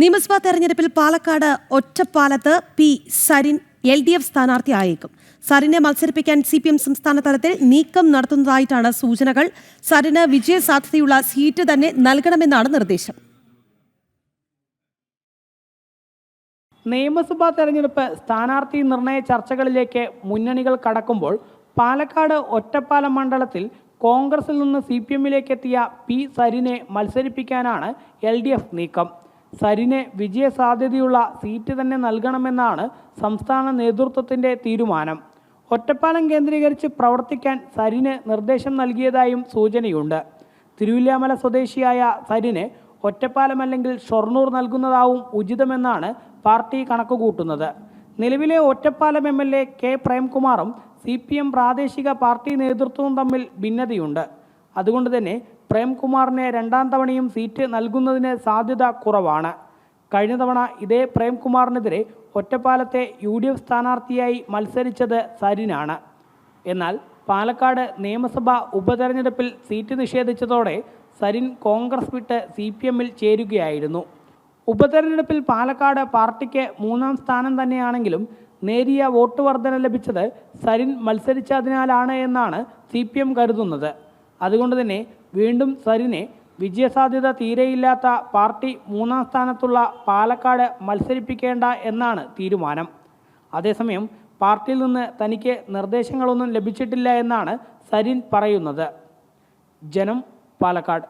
നിയമസഭാ തെരഞ്ഞെടുപ്പിൽ പാലക്കാട് ഒറ്റപ്പാലത്ത് P Sarin L D F സ്ഥാനാർത്ഥിയായേക്കും. സരിനെ മത്സരിപ്പിക്കാൻ സി പി എം സംസ്ഥാന തലത്തിൽ നീക്കം നടത്തുന്നതായിട്ടാണ് സൂചനകൾ. സരിന് വിജയസാധ്യതയുള്ള സീറ്റ് തന്നെ നൽകണമെന്നാണ് നിർദ്ദേശം. നിയമസഭാ തെരഞ്ഞെടുപ്പ് സ്ഥാനാർത്ഥി നിർണയ ചർച്ചകളിലേക്ക് മുന്നണികൾ കടക്കുമ്പോൾ പാലക്കാട് ഒറ്റപ്പാലം മണ്ഡലത്തിൽ കോൺഗ്രസിൽ നിന്ന് സി പി എമ്മിലേക്ക് എത്തിയ പി സരിനെ മത്സരിപ്പിക്കാനാണ് എൽ ഡി എഫ് നീക്കം. സരിന് വിജയസാധ്യതയുള്ള സീറ്റ് തന്നെ നൽകണമെന്നാണ് സംസ്ഥാന നേതൃത്വത്തിന്റെ തീരുമാനം. ഒറ്റപ്പാലം കേന്ദ്രീകരിച്ച് പ്രവർത്തിക്കാൻ സരിന് നിർദ്ദേശം നൽകിയതായും സൂചനയുണ്ട്. തിരുവില്ലാമല സ്വദേശിയായ സരിന് ഒറ്റപ്പാലം അല്ലെങ്കിൽ ഷൊർണൂർ നൽകുന്നതാവും ഉചിതമെന്നാണ് പാർട്ടി കണക്കുകൂട്ടുന്നത്. നിലവിലെ Ottapalam M L A K പ്രേംകുമാറും C P M പ്രാദേശിക പാർട്ടി നേതൃത്വവും തമ്മിൽ ഭിന്നതയുണ്ട്. അതുകൊണ്ട് തന്നെ പ്രേംകുമാറിന് രണ്ടാം തവണയും സീറ്റ് നൽകുന്നതിന് സാധ്യത കുറവാണ്. കഴിഞ്ഞ തവണ ഇതേ പ്രേംകുമാറിനെതിരെ ഒറ്റപ്പാലത്തെ യു ഡി എഫ് സ്ഥാനാർത്ഥിയായി മത്സരിച്ചത് സരിനാണ്. എന്നാൽ പാലക്കാട് നിയമസഭാ ഉപതെരഞ്ഞെടുപ്പിൽ സീറ്റ് നിഷേധിച്ചതോടെ സരിൻ കോൺഗ്രസ് വിട്ട് സി പി എമ്മിൽ ചേരുകയായിരുന്നു. ഉപതെരഞ്ഞെടുപ്പിൽ പാലക്കാട് പാർട്ടിക്ക് മൂന്നാം സ്ഥാനം തന്നെയാണെങ്കിലും നേരിയ വോട്ട് വർധന ലഭിച്ചത് സരിൻ മത്സരിച്ചതിനാലാണ് എന്നാണ് സി പി എം കരുതുന്നത്. അതുകൊണ്ട് തന്നെ വീണ്ടും സരിനെ വിജയസാധ്യത തീരെയില്ലാത്ത പാർട്ടി മൂന്നാം സ്ഥാനത്തുള്ള പാലക്കാട് മത്സരിപ്പിക്കേണ്ട എന്നാണ് തീരുമാനം. അതേസമയം പാർട്ടിയിൽ നിന്ന് തനിക്ക് നിർദ്ദേശങ്ങളൊന്നും ലഭിച്ചിട്ടില്ല എന്നാണ് സരിൻ പറയുന്നത്. ജനം പാലക്കാട്.